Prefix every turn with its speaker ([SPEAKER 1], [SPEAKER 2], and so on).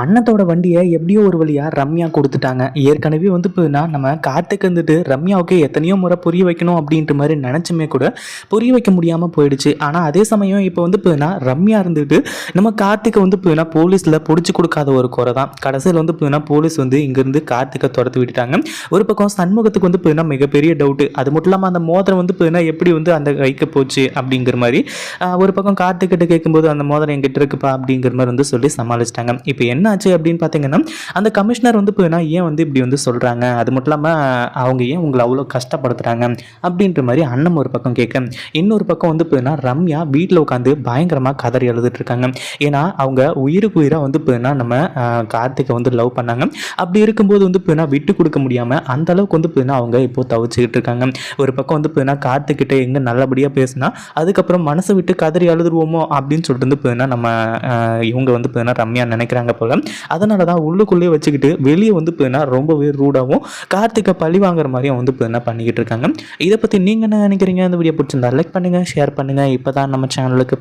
[SPEAKER 1] அண்ணத்தோட வண்டியை எப்படியோ ஒரு வழியாக ரம்யா கொடுத்துட்டாங்க. ஏற்கனவே வந்து போதுனா நம்ம கார்த்திக் வந்துட்டு ரம்யாவுக்கு எத்தனையோ முறை புரிய வைக்கணும் அப்படின்ற மாதிரி நினச்சுமே கூட புரிய வைக்க முடியாமல் போயிடுச்சு. ஆனால் அதே சமயம் இப்போ வந்து போதுனா ரம்யா இருந்துட்டு நம்ம கார்த்திகை வந்து போதுனா போலீஸில் பிடிச்சி கொடுக்காத ஒரு குறை தான். கடைசியில் வந்து போதுனா போலீஸ் வந்து இங்கேருந்து கார்த்திகை துரத்து விட்டுட்டாங்க. ஒரு பக்கம் சண்முகத்துக்கு வந்து போதுனா மிகப்பெரிய டவுட்டு அது மட்டும் இல்லாமல் அந்த மோதிரம் வந்து போதுனா எப்படி வந்து அந்த கைக்கு போச்சு அப்படிங்கிற மாதிரி ஒரு பக்கம் கார்த்திக்கிட்ட கேட்கும்போது அந்த மோதிரம் என்கிட்ட இருக்குப்பா அப்படிங்கிற மாதிரி வந்து சொல்லி சமாளிச்சிட்டாங்க. இப்போ என்ன என்னாச்சு அப்படின்னு பார்த்தீங்கன்னா அந்த கமிஷனர் வந்து போயினா ஏன் வந்து இப்படி வந்து சொல்கிறாங்க அது மட்டும் இல்லாமல் அவங்க ஏன் உங்களை அவ்வளோ கஷ்டப்படுத்துகிறாங்க அப்படின்ற மாதிரி அண்ணன் ஒரு பக்கம் கேட்க இன்னொரு பக்கம் வந்து போயினா ரம்யா வீட்டில் உட்காந்து பயங்கரமாக கதறி எழுதிட்டு இருக்காங்க. ஏன்னா அவங்க உயிருக்கு உயிராக வந்து போயினா நம்ம கார்த்திகை வந்து லவ் பண்ணாங்க. அப்படி இருக்கும்போது வந்து போயினா விட்டு கொடுக்க முடியாமல் அந்த அளவுக்கு வந்து போயினா அவங்க இப்போ தவிச்சுக்கிட்டு இருக்காங்க. ஒரு பக்கம் வந்து போயினா கார்த்திக்கிட்ட எங்கே நல்லபடியாக பேசினா அதுக்கப்புறம் மனசை விட்டு கதறி அழுதுருவோமோ அப்படின்னு சொல்லிட்டு வந்து போயினா நம்ம இவங்க வந்து போயினா ரம்யா நினைக்கிறாங்க போல். அதனால தான் உள்ளுக்குள்ளேயே வச்சுக்கிட்டு வெளியே வந்து போயினா ரொம்பவே ரூடாகவும் கார்த்திகை பழி வாங்குற மாதிரியும் வந்து போயினா பண்ணிக்கிட்டு இருக்காங்க. இதை பற்றி நீங்கள் என்ன நினைக்கிறீங்க? இந்த வீடியோ பிடிச்சிருந்தா லைக் பண்ணுங்கள் ஷேர் பண்ணுங்கள் இப்போ தான் நம்ம சேனலுக்கு